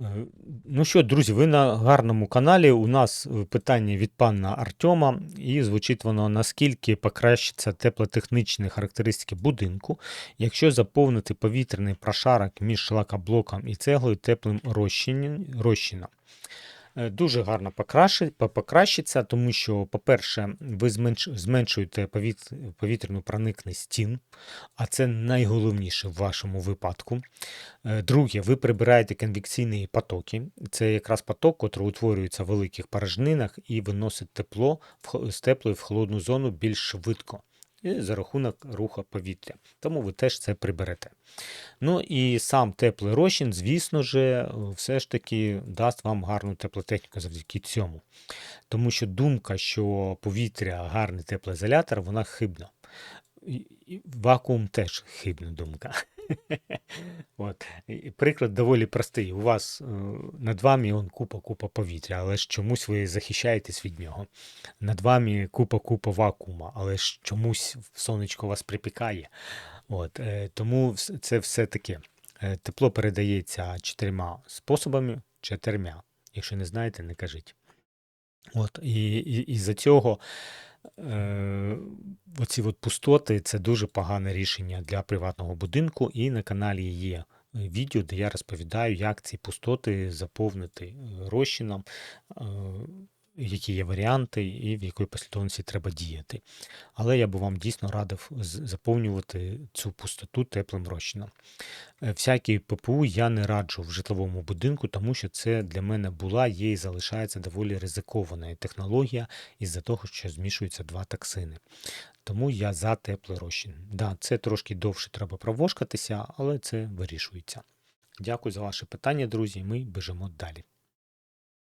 Е, Ну що, друзі, ви на гарному каналі. У нас е, питання від пана Артема, і звучить воно: наскільки покращаться теплотехнічні характеристики будинку, якщо заповнити повітряний прошарок між шлакоблоком і цеглою теплим розчином? Е, Дуже гарно покращиться, тому що, по-перше, ви зменшуєте повітряну проникність стін, а це найголовніше в вашому випадку. Е, Друге, ви прибираєте конвекційні потоки. Це якраз поток, який утворюється в великих порожнинах і виносить тепло з теплої в холодну зону більш швидко. За рахунок руху повітря. Тому ви теж це приберете. Ну і сам теплий розчин, звісно ж, все ж таки дасть вам гарну теплотехніку завдяки цьому. Тому що думка, що повітря гарний теплоізолятор, вона хибна. Вакуум теж хибна думка. Приклад доволі простий. У вас е, над вами он купа-купа повітря, але ж чомусь ви захищаєтесь від нього. Над вами купа-купа вакуума, але ж чомусь сонечко вас припікає. От. е, Тому це все таке. Тепло передається чотирма способами, чотирма. Якщо не знаєте, не кажіть. От, і, і, і за цього е, оці от пустоти це дуже погане рішення для приватного будинку. І на каналі є відео, де я розповідаю, як ці пустоти заповнити е, розчином, е, які є варіанти і в якій послідовності треба діяти. Але я би вам дійсно радив заповнювати цю пустоту теплим розчином. Е, Всякі ППУ я не раджу в житловому будинку, тому що це для мене була, є і залишається доволі ризикована технологія із-за того, що змішуються два токсини. Тому я за теплий розчин. Да, це трошки довше треба провошкатися, але це вирішується. Дякую за ваше питання, друзі. Ми біжимо далі.